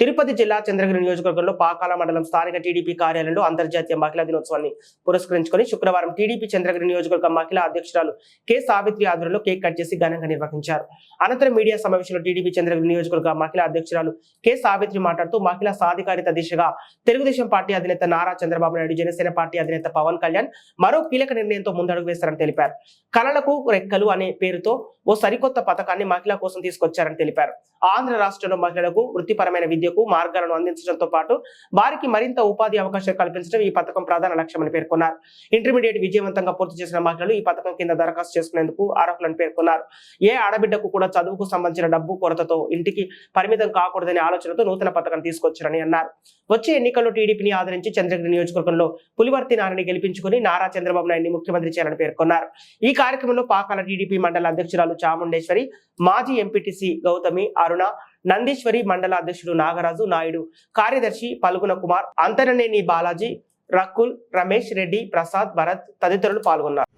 తిరుపతి జిల్లా చంద్రగిరి నియోజకవర్గంలో పాకాల మండలం స్థానిక టీడీపీ కార్యాలయంలో అంతర్జాతీయ మహిళా దినోత్సవాన్ని పురస్కరించుకొని శుక్రవారం టీడీపీ చంద్రగిరి నియోజకవర్గ మహిళా అధ్యక్షురాలు కె సావిత్రి ఆధ్వర్యంలో కేక్ కట్ చేసి ఘనంగా నిర్వహించారు. అనంతరం మీడియా సమావేశంలో టీడీపీ చంద్రగిరి నియోజకవర్గ మహిళా అధ్యక్షురాలు కె సావిత్రి మాట్లాడుతూ మహిళా సాధికారిత దిశగా తెలుగుదేశం పార్టీ అధినేత నారా చంద్రబాబు నాయుడు జనసేన పార్టీ అధినేత పవన్ కళ్యాణ్ మరో కీలక నిర్ణయంతో ముందడుగు వేస్తారని తెలిపారు. కళలకు రెక్కలు అనే పేరుతో ఓ సరికొత్త పథకాన్ని మహిళల కోసం తీసుకొచ్చారని తెలిపారు. ఆంధ్ర రాష్ట్రంలో మహిళలకు వృత్తిపరమైన విద్యకు మార్గాలను అందించడంతో పాటు వారికి మరింత ఉపాధి అవకాశాలు కల్పించడం ఈ పథకం ప్రధాన లక్ష్యమని పేర్కొన్నారు. ఇంటర్మీడియట్ విజయవంతంగా పూర్తి చేసిన మహిళలు ఈ పథకం కింద దరఖాస్తు చేసుకునేందుకు అర్హులను పేర్కొన్నారు. ఏ ఆడబిడ్డకు కూడా చదువుకు సంబంధించిన డబ్బు కొరతతో ఇంటికి పరిమితం కాకూడదనే ఆలోచనతో నూతన పథకం తీసుకొచ్చారని అన్నారు. వచ్చే ఎన్నికల్లో టీడీపీని ఆదరించి చంద్రగిరి నియోజకవర్గంలో పులివర్తి నారాయణ గెలిపించుకుని నారా చంద్రబాబు నాయుడిని ముఖ్యమంత్రి చేయాలని పేర్కొన్నారు. ఈ కార్యక్రమంలో పాకాల టీడీపీ మండల అధ్యక్షురాలు చాముండేశ్వరి మాజీ ఎంపీటీసీ గౌతమి అరుణ నందీశ్వరి మండల అధ్యక్షుడు నాగరాజు నాయుడు కార్యదర్శి పలుగున కుమార్ అంతరనేని బాలాజీ రకుల్ రమేష్ రెడ్డి ప్రసాద్ భరత్ తదితరులు పాల్గొన్నారు.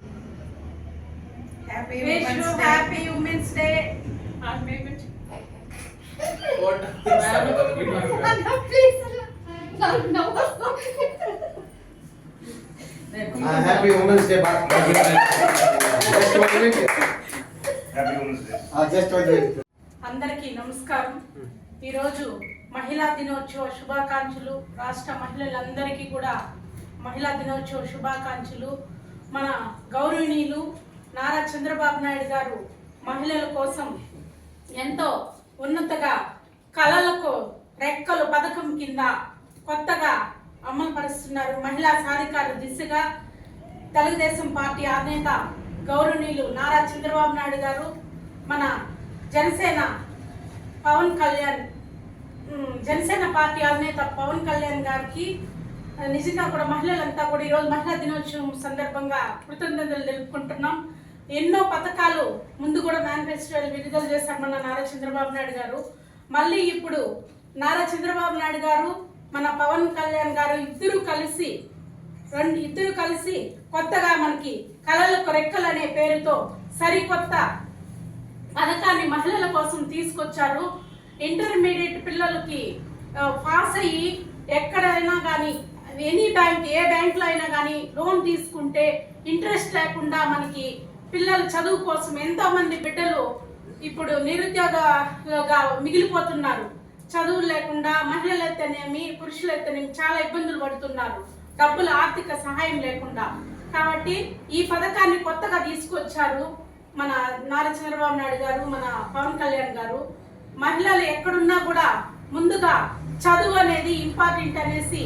Happy women's day Uh, just one minute. అందరికీ నమస్కారం ఈరోజు మహిళా దినోత్సవ శుభాకాంక్షలు. రాష్ట్ర మహిళలందరికీ కూడా మహిళా దినోత్సవ శుభాకాంక్షలు. మన గౌరవనీయులు నారా చంద్రబాబు నాయుడు గారు మహిళల కోసం ఎంతో ఉన్నతగా కళలకు రెక్కలు పథకం కింద కొత్తగా అమలు పరుస్తున్నారు మహిళా సాధికార దిశగా తెలుగుదేశం పార్టీ అధినేత గౌరవనీయులు నారా చంద్రబాబు నాయుడు గారు. మన జనసేన పవన్ కళ్యాణ్ జనసేన పార్టీ అధినేత పవన్ కళ్యాణ్ గారికి నిజంగా కూడా మహిళలంతా కూడా ఈరోజు మహిళా దినోత్సవం సందర్భంగా కృతజ్ఞతలు తెలుపుకుంటున్నాం. ఎన్నో పథకాలు ముందు కూడా మేనిఫెస్టోలు విడుదల చేశారు మన నారా చంద్రబాబు నాయుడు గారు. మళ్ళీ ఇప్పుడు నారా చంద్రబాబు నాయుడు గారు మన పవన్ కళ్యాణ్ గారు ఇద్దరు కలిసి రెండు ఇద్దరు కలిసి కొత్తగా మనకి కళలకు రెక్కలు అనే పేరుతో సరికొత్త పథకాన్ని మహిళల కోసం తీసుకొచ్చారు. ఇంటర్మీడియట్ పిల్లలకి పాస్ అయ్యి ఎక్కడైనా కానీ ఎనీ బ్యాంక్ ఏ బ్యాంకులో అయినా కానీ లోన్ తీసుకుంటే ఇంట్రెస్ట్ లేకుండా మనకి పిల్లల చదువు కోసం ఎంతో మంది బిడ్డలు ఇప్పుడు నిరుద్యోగగా మిగిలిపోతున్నారు. చదువులు లేకుండా మహిళలు పురుషులైతేనేమి పురుషులు చాలా ఇబ్బందులు పడుతున్నారు. డబ్బులు ఆర్థిక సహాయం లేకుండా. కాబట్టి ఈ పథకాన్ని కొత్తగా తీసుకొచ్చారు. మన నారా చంద్రబాబు నాయుడు గారు మన పవన్ కళ్యాణ్ గారు మహిళలు ఎక్కడున్నా కూడా ముందుగా చదువు అనేది ఇంపార్టెంట్ అనేసి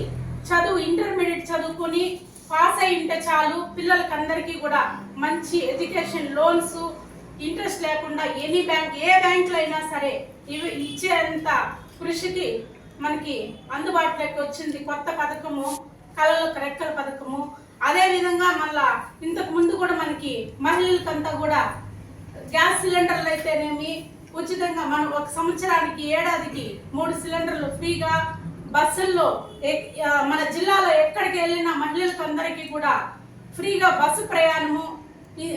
చదువు ఇంటర్మీడియట్ చదువుకొని పాస్ అయి ఉంటే చాలు. పిల్లలకి అందరికీ కూడా మంచి ఎడ్యుకేషన్ లోన్స్ ఇంట్రెస్ట్ లేకుండా ఎనీ బ్యాంక్ ఏ బ్యాంకులో అయినా సరే ఇవి ఇచ్చేంత కృషికి మనకి అందుబాటులోకి వచ్చింది. కొత్త పథకము కళలకు రెక్కల పథకము అదే విధంగా మళ్ళా ఇంతకు ముందు కూడా మనకి మహిళలకంతా కూడా గ్యాస్ సిలిండర్లు అయితేనేమి ఉచితంగా మనం ఒక సంవత్సరానికి ఏడాదికి మూడు సిలిండర్లు ఫ్రీగా బస్సుల్లో ఎక్- మన జిల్లాలో ఎక్కడికి వెళ్ళిన మహిళలకు అందరికీ కూడా ఫ్రీగా బస్సు ప్రయాణము.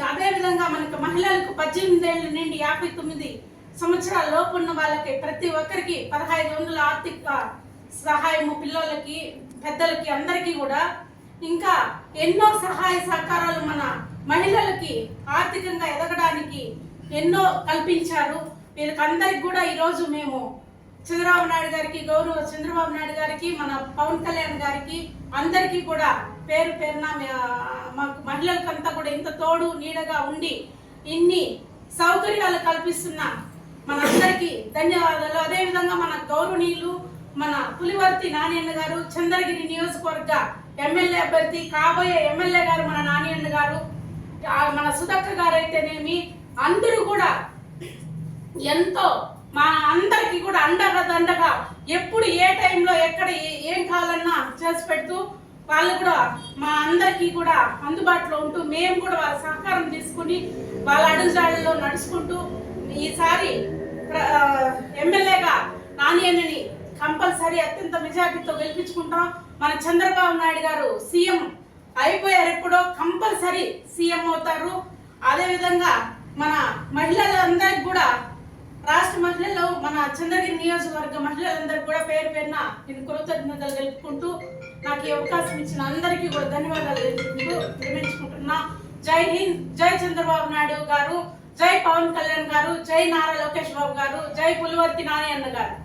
అదేవిధంగా మనకు మహిళలకు పద్దెనిమిది ఏళ్ళ నుండి యాభై తొమ్మిది సంవత్సరాల లోపు ఉన్న వాళ్ళకి ప్రతి ఒక్కరికి పదహైదు వందల ఆర్థిక సహాయము పిల్లలకి పెద్దలకి అందరికీ కూడా ఇంకా ఎన్నో సహాయ సహకారాలు మన మహిళలకి ఆర్థికంగా ఎదగడానికి ఎన్నో కల్పించారు. వీళ్ళకందరికి కూడా ఈరోజు మేము చంద్రబాబు నాయుడు గారికి గౌరవ చంద్రబాబు నాయుడు గారికి మన పవన్ కళ్యాణ్ గారికి అందరికీ కూడా పేరు పేరున మాకు మహిళలకంతా కూడా ఇంత తోడు నీడగా ఉండి ఇన్ని సౌకర్యాలు కల్పిస్తున్న మనందరికీ ధన్యవాదాలు. అదేవిధంగా మన గౌరవనీయులు మన పులివర్తి నానియన్న గారు చంద్రగిరి నియోజకవర్గ ఎమ్మెల్యే అభ్యర్థి కాబోయే ఎమ్మెల్యే గారు మన నానియన్న గారు మన సుధక్క గారు అయితేనేమి అందరూ కూడా ఎంతో మా అందరికి కూడా అండగా దండగా ఎప్పుడు ఏ టైంలో ఎక్కడ ఏం కావాలన్నా చేసి పెడుతూ వాళ్ళు కూడా మా అందరికీ కూడా అందుబాటులో ఉంటూ మేము కూడా వాళ్ళ సహకారం తీసుకుని వాళ్ళ అడుగుజాడల్లో నడుచుకుంటూ ఈసారి ప్ర- నాని ఎమ్మెల్యేగా కంపల్సరీ అత్యంత మెజార్టీతో గెలిపించుకుంటాం. మన చంద్రబాబు నాయుడు గారు సీఎం అయిపోయారు ఎప్పుడో కంపల్సరీ సీఎం అవుతారు. అదేవిధంగా మన మహిళలందరికి కూడా రాష్ట్ర మహిళలు మన చంద్రగిరి నియోజకవర్గ మహిళలందరికీ కూడా పేరు పేరున నేను కృతజ్ఞతలు తెలుపుకుంటూ నాకు ఈ అవకాశం ఇచ్చిన అందరికీ కూడా ధన్యవాదాలు తెలుపుకుంటూ విరమించుకుంటున్నా. జై హింద్ జై చంద్రబాబు నాయుడు గారు జై పవన్ కళ్యాణ్ గారు జై నారా లోకేష్ బాబు గారు జై పులివర్తి నాని అన్న గారు.